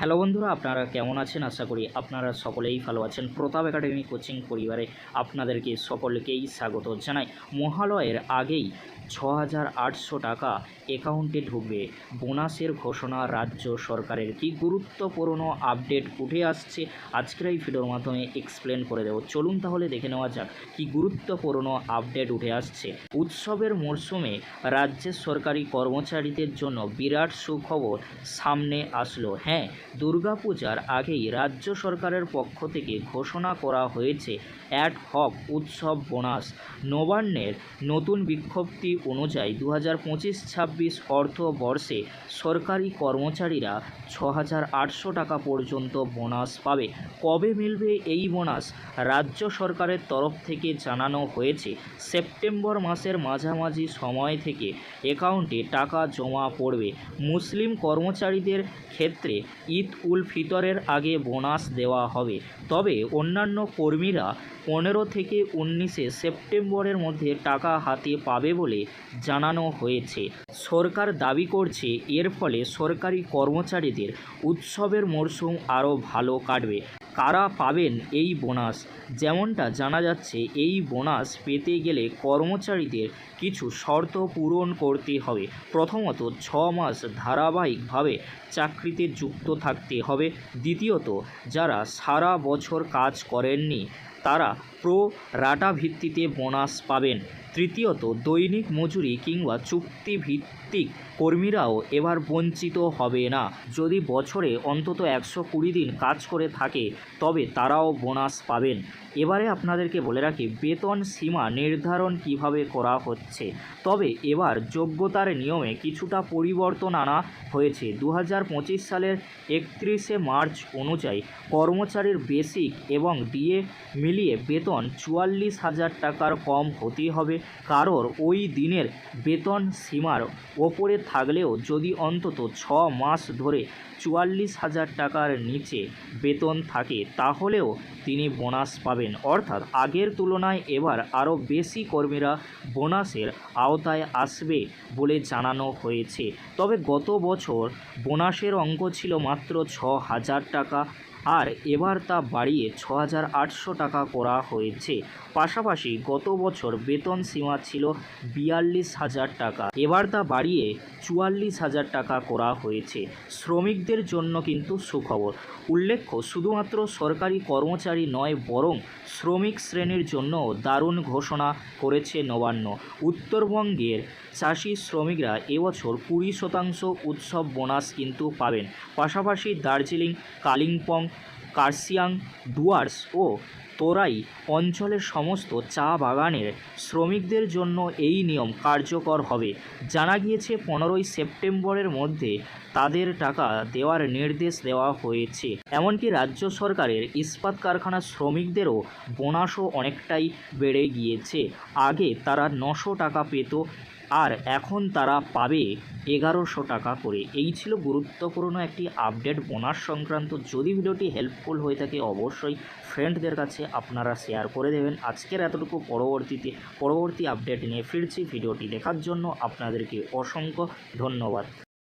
Hello বন্ধুরা, আপনারা কেমন আছেন? আশা করি আপনারা সকলেই ভালো আছেন। প্রতাপ একাডেমি কোচিং পরিবারে আপনাদেরকে সকলকেই স্বাগত জানাই। মহালয়ের আগেই ছ টাকা অ্যাকাউন্টে ঢুকবে। বোনাসের ঘোষণা রাজ্য সরকারের কি গুরুত্বপূর্ণ আপডেট উঠে আসছে? আজকের এই ভিডিওর মাধ্যমে এক্সপ্লেন করে দেবো। চলুন তাহলে দেখে নেওয়া যাক কি গুরুত্বপূর্ণ আপডেট উঠে আসছে। উৎসবের মরশুমে রাজ্যের সরকারি কর্মচারীদের জন্য বিরাট সুখবর সামনে আসলো। হ্যাঁ দুর্গাপূজার আগেই রাজ্য সরকারের পক্ষ থেকে ঘোষণা করা হয়েছে, অ্যাড হক উৎসব বোনাস। নবান্নের নতুন বিজ্ঞপ্তি অনুযায়ী দু হাজার পঁচিশ ছাব্বিশ অর্থবর্ষে সরকারি কর্মচারীরা ছ হাজার আটশো টাকা পর্যন্ত বোনাস পাবে। কবে মিলবে এই বোনাস? রাজ্য সরকারের তরফ থেকে জানানো হয়েছে, সেপ্টেম্বর মাসের মাঝামাঝি সময় থেকে অ্যাকাউন্টে টাকা জমা পড়বে। মুসলিম কর্মচারীদের ক্ষেত্রে ঈদ উল ফিতরের আগে বোনাস দেওয়া হবে। তবে অন্যান্য কর্মীরা পনেরো থেকে উনিশে সেপ্টেম্বরের মধ্যে টাকা হাতে পাবে বলে জানানো হয়েছে। সরকার দাবি করছে, এর ফলে সরকারি কর্মচারীদের উৎসবের মরশুম আরও ভালো কাটবে। কারা পাবেন এই বোনাস? যেমনটা জানা যাচ্ছে, এই বোনাস পেতে গেলে কর্মচারীদের কিছু শর্ত পূরণ করতে হবে। প্রথমত, ছ মাস ধারাবাহিকভাবে চাকরিতে যুক্ত থাকতে হবে। দ্বিতীয়ত যারা সারা বছর কাজ করেননি তারা প্রো রাটা ভিত্তিতে বোনাস পাবেন। তৃতীয়ত, দৈনিক মজুরি কিংবা চুক্তিভিত্তিক কর্মীরাও এবার বঞ্চিত হবে না। যদি বছরে অন্তত একশো কুড়ি দিন কাজ করে থাকে, তবে তারাও বোনাস পাবেন। এবারে আপনাদেরকে বলে রাখি, বেতন সীমা নির্ধারণ কীভাবে করা হচ্ছে? তবে এবার যোগ্যতার নিয়মে কিছুটা পরিবর্তন আনা হয়েছে। দু হাজার পঁচিশ সালের একত্রিশে মার্চ অনুযায়ী কর্মচারীর বেসিক এবং ডিএ মিলিয়ে বেতন চুয়াল্লিশ হাজার টাকার কম হতে হবে। কারোর ওই দিনের বেতন সীমার ওপরে থাকলেও যদি অন্তত ছ মাস ধরে চুয়াল্লিশ হাজার টাকার নিচে বেতন থাকে, তাহলেও তিনি বোনাস পাবেন। অর্থাৎ আগের তুলনায় এবার আরও বেশি কর্মীরা বোনাসের আওতায় আসবে বলে জানানো হয়েছে। তবে গত বছর বোনাসের অঙ্ক ছিল মাত্র ছ হাজার টাকা। আর এবার তা বাড়িয়ে ছ টাকা করা হয়েছে। পাশাপাশি গত বছর বেতন সীমা ছিল বিয়াল্লিশ হাজার টাকা। এবার তা বাড়িয়ে চুয়াল্লিশ হাজার টাকা করা হয়েছে। শ্রমিকদের জন্য কিন্তু সুখবর। উল্লেখ্য, শুধুমাত্র সরকারি কর্মচারী নয়, বরং শ্রমিক শ্রেণির জন্য দারুণ ঘোষণা করেছে নবান্ন। উত্তরবঙ্গের চাষি শ্রমিকরা এবছর কুড়ি শতাংশ উৎসব বোনাস কিন্তু পাবেন। পাশাপাশি দার্জিলিং, কালিম্পং কার্সিয়াং ডুয়ার্স ও তোরাই অঞ্চলের সমস্ত চা বাগানের শ্রমিকদের জন্য এই নিয়ম কার্যকর হবে। জানা গিয়েছে, পনেরোই সেপ্টেম্বরের মধ্যে তাদের টাকা দেওয়ার নির্দেশ দেওয়া হয়েছে। এমনকি রাজ্য সরকারের ইস্পাত কারখানার শ্রমিকদেরও বোনাসও অনেকটাই বেড়ে গিয়েছে। আগে তারা নশো টাকা পেত আর এখন তারা পাবে এগারোশো টাকা করে। এই ছিল গুরুত্বপূর্ণ একটি আপডেট বোনাস সংক্রান্ত। যদি ভিডিওটি হেল্পফুল হয়ে থাকে, অবশ্যই ফ্রেন্ডদের কাছে আপনারা শেয়ার করে দেবেন। আজকের এতটুকু। পরবর্তীতে, পরবর্তী আপডেট নিয়ে ফিরছি। ভিডিওটি দেখার জন্য আপনাদেরকে অসংখ্য ধন্যবাদ।